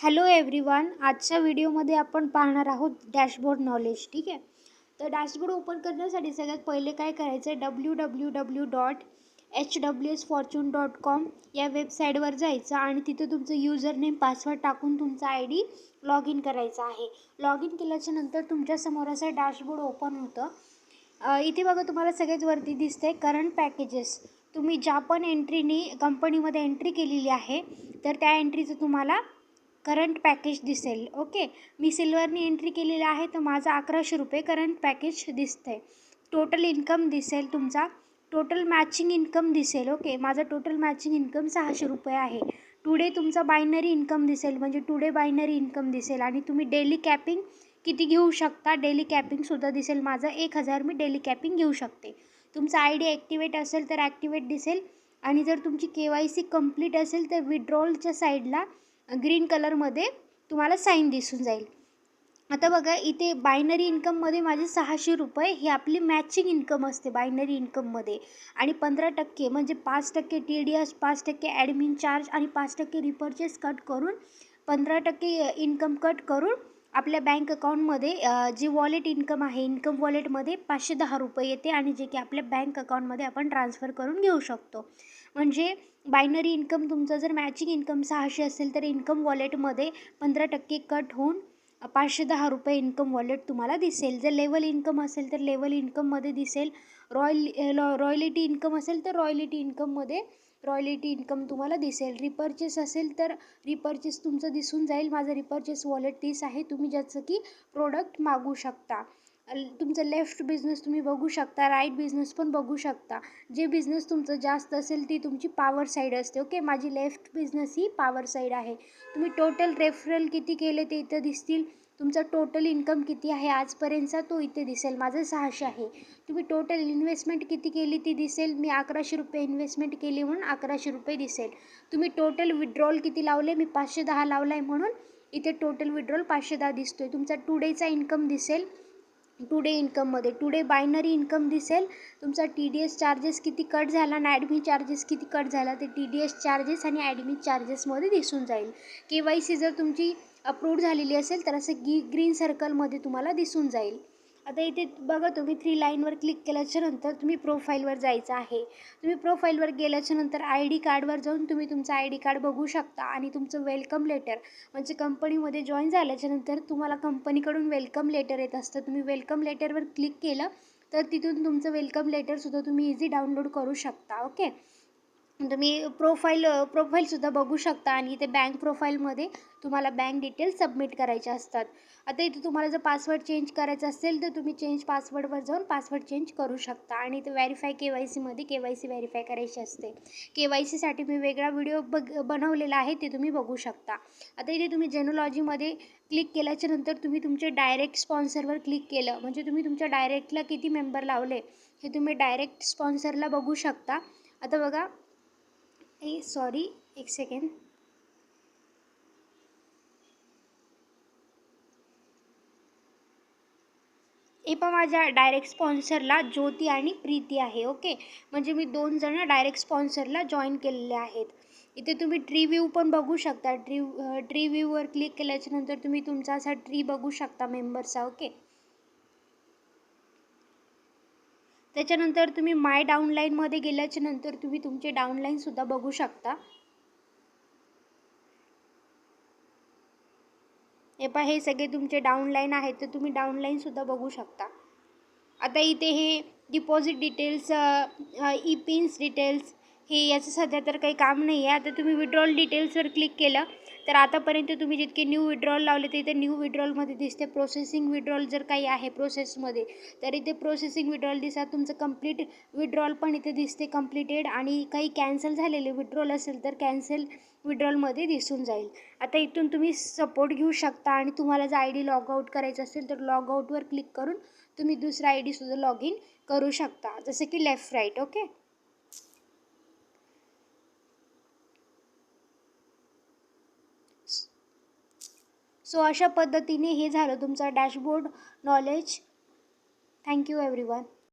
Hello everyone आजच्या व्हिडिओमध्ये आपण पाहणार आहोत डॅशबोर्ड नॉलेज ठीक आहे? तर डॅशबोर्ड ओपन करण्यासाठी सगळ्यात पहिले काय करायचं आहे W W W dot H W S fortune dot com या वेबसाईटवर जायचं आणि तिथं तुमचं युजर नेम पासवर्ड टाकून तुमचा आय डी लॉग इन करायचा आहे. लॉग इन केल्याच्यानंतर तुमच्यासमोर असं डॅशबोर्ड ओपन होतं. इथे बघा तुम्हाला सगळ्यात वरती दिसते करंट पॅकेजेस तुम्ही ज्या पण एंट्रीनी कंपनीमध्ये एंट्री केलेली आहे तर त्या एंट्रीचं तुम्हाला करंट पॅकेज दिसेल. ओके? मी सिल्वरनी एंट्री केलेली आहे तर माझं अकराशे रुपये करंट पॅकेज दिसतं आहे टोटल इन्कम दिसेल तुमचा. टोटल मॅचिंग इन्कम दिसेल. ओके? माझं टोटल मॅचिंग इन्कम सहाशे रुपये आहे. टुडे तुमचा बायनरी इन्कम दिसेल म्हणजे टुडे बायनरी इन्कम दिसेल. आणि तुम्ही डेली कॅपिंग किती घेऊ शकता? डेली कॅपिंगसुद्धा दिसेल माझं. एक हजार मी डेली कॅपिंग घेऊ शकते. तुमचा आय डी ॲक्टिवेट असेल तर ॲक्टिवेट दिसेल. आणि जर तुमची के वाय सी कंप्लीट असेल तर विड्रॉलच्या साईडला ग्रीन कलरमध्ये तुम्हाला साईन दिसून जाईल. आता बघा इथे बायनरी इन्कममध्ये माझे सहाशे रुपये ही आपली मॅचिंग इन्कम असते बायनरी इन्कममध्ये. आणि पंधरा टक्के म्हणजे पाच टक्के टी डी एस पाच टक्के ॲडमिन चार्ज आणि पाच टक्के रिपर्चेस कट करून पंधरा टक्के इन्कम कट करून आपल्या बँक अकाउंटमध्ये जे वॉलेट इन्कम आहे इन्कम वॉलेटमध्ये पाचशे दहा रुपये येते आणि जे की आपल्या बँक अकाउंटमध्ये आपण ट्रान्सफर करून घेऊ शकतो. म्हणजे बायनरी इन्कम तुमचं जर मॅचिंग इन्कम सहाशे असेल तर इन्कम वॉलेटमध्ये पंधरा टक्के कट होऊन पाचशे दहा रुपये इन्कम वॉलेट तुम्हाला दिसेल. जर लेवल इन्कम असेल तर लेवल इन्कममध्ये दिसेल. रॉयल रॉयलिटी इन्कम असेल तर रॉयलिटी इन्कममध्ये रॉयलिटी इन्कम तुम्हाला दिसेल. रिपर्चेस असेल तर रिपर्चेस तुमचं दिसून जाईल. माझं रिपर्चेस वॉलेट तीस आहे. तुम्ही ज्याचं की प्रोडक्ट मागू शकता. तुमचं लेफ्ट बिझनेस तुम्ही बघू शकता राईट बिझनेस पण बघू शकता. जे बिझनेस तुमचं जास्त असेल ती तुमची पावर साईड असते ओके माझी लेफ्ट बिझनेस ही पावर साईड आहे. तुम्ही टोटल रेफरल किती केले ते इथं दिसतील. तुमचा टोटल इन्कम किती आहे आजपर्यंतचा तो इथे दिसेल. माझं सहाशे आहे. तुम्ही टोटल इन्व्हेस्टमेंट किती केली ती दिसेल. मी अकराशे रुपये इन्व्हेस्टमेंट केली म्हणून अकराशे रुपये दिसेल. तुम्ही टोटल विड्रॉल किती लावले? मी पाचशे दहा लावला आहे म्हणून इथे टोटल विड्रॉल पाचशे दहा दिसतो आहे तुमचा टू डेचा इन्कम दिसेल टुडे इन्कममध्ये टुडे बायनरी इन्कम दिसेल. तुमचा टी डी एस चार्जेस किती कट झाला आणि ॲडमिट चार्जेस किती कट झाला ते टी डी एस चार्जेस आणि ॲडमिट चार्जेसमध्ये दिसून जाईल. के वाय सी जर तुमची अप्रूव्ड झालेली असेल तर असं गी ग्रीन सर्कलमध्ये तुम्हाला दिसून जाईल. आता इथे बघा तुम्ही थ्री लाईनवर क्लिक केल्याच्यानंतर तुम्ही प्रोफाईलवर जायचं आहे. तुम्ही प्रोफाईलवर गेल्याच्यानंतर आय डी कार्डवर जाऊन तुम्ही तुमचं आय डी कार्ड बघू शकता आणि तुमचं वेलकम लेटर म्हणजे कंपनीमध्ये जॉईन झाल्याच्यानंतर तुम्हाला कंपनीकडून वेलकम लेटर येत असतं. तुम्ही वेलकम लेटरवर क्लिक केलं तर तिथून तुमचं वेलकम लेटरसुद्धा तुम्ही इझी डाउनलोड करू शकता. ओके तुम्ही प्रोफाईल प्रोफाईलसुद्धा बघू शकता आणि इथे बँक प्रोफाईलमध्ये तुम्हाला बँक डिटेल्स सबमिट करायचे असतात. आता इथे तुम्हाला जर पासवर्ड चेंज करायचा असेल तर तुम्ही चेंज पासवर्डवर जाऊन पासवर्ड चेंज करू शकता. आणि इथे व्हॅरीफाय के वाय सीमध्ये के वाय सी व्हेरीफाय करायची असते. के वाय सीसाठी मी वेगळा व्हिडिओ बघ बनवलेला आहे ते तुम्ही बघू शकता. आता इथे तुम्ही जेनोलॉजीमध्ये क्लिक केल्याच्यानंतर तुम्ही तुमचे डायरेक्ट स्पॉन्सरवर क्लिक केलं. म्हणजे तुम्ही तुमच्या डायरेक्टला किती मेंबर लावले हे तुम्ही डायरेक्ट स्पॉन्सरला बघू शकता. आता बघा ए सॉरी एक सेकंड. हे पण माझ्या डायरेक्ट स्पॉन्सरला ज्योती आणि प्रीती आहे ओके म्हणजे मी दोन जण डायरेक्ट स्पॉन्सरला जॉईन केलेले आहेत. इथे तुम्ही ट्री व्ह्यू पण बघू शकता. ट्री ट्री व्ह्यूवर क्लिक केल्याच्यानंतर तुम्ही तुमचा असा ट्री बघू शकता मेंबरचा ओके त्याच्यानंतर तुम्ही माय डाऊनलाईनमध्ये गेल्याच्यानंतर तुम्ही तुमचे डाऊनलाईनसुद्धा बघू शकता. हे पहा हे सगळे तुमचे डाऊनलाईन आहेत तर तुम्ही डाऊनलाईनसुद्धा बघू शकता. आता इथे हे deposit details E pins details हे याचं सध्या तर काही काम नाही आहे. आता तुम्ही विड्रॉल डिटेल्सवर क्लिक केलं तर आतापर्यंत तुम्ही जितके न्यू विड्रॉल लावले तर इथे न्यू विड्रॉलमध्ये दिसते. प्रोसेसिंग विड्रॉल जर काही आहे प्रोसेसमध्ये तर इथे प्रोसेसिंग विड्रॉल दिसा तुमचं कंप्लीट विड्रॉल पण इथे दिसते कम्प्लिटेड आणि काही कॅन्सल झालेले विड्रॉल असेल तर कॅन्सल विड्रॉलमध्ये दिसून जाईल. आता इथून तुम्ही सपोर्ट घेऊ शकता आणि तुम्हाला जर आय डी लॉग आऊट करायचं असेल तर लॉग आऊटवर क्लिक करून तुम्ही दुसरा आय डीसुद्धा लॉग इन करू शकता. जसं की लेफ्ट राईट ओके सो अशा पद्धतीने हे झालं तुमचं डॅशबोर्ड नॉलेज. Thank you everyone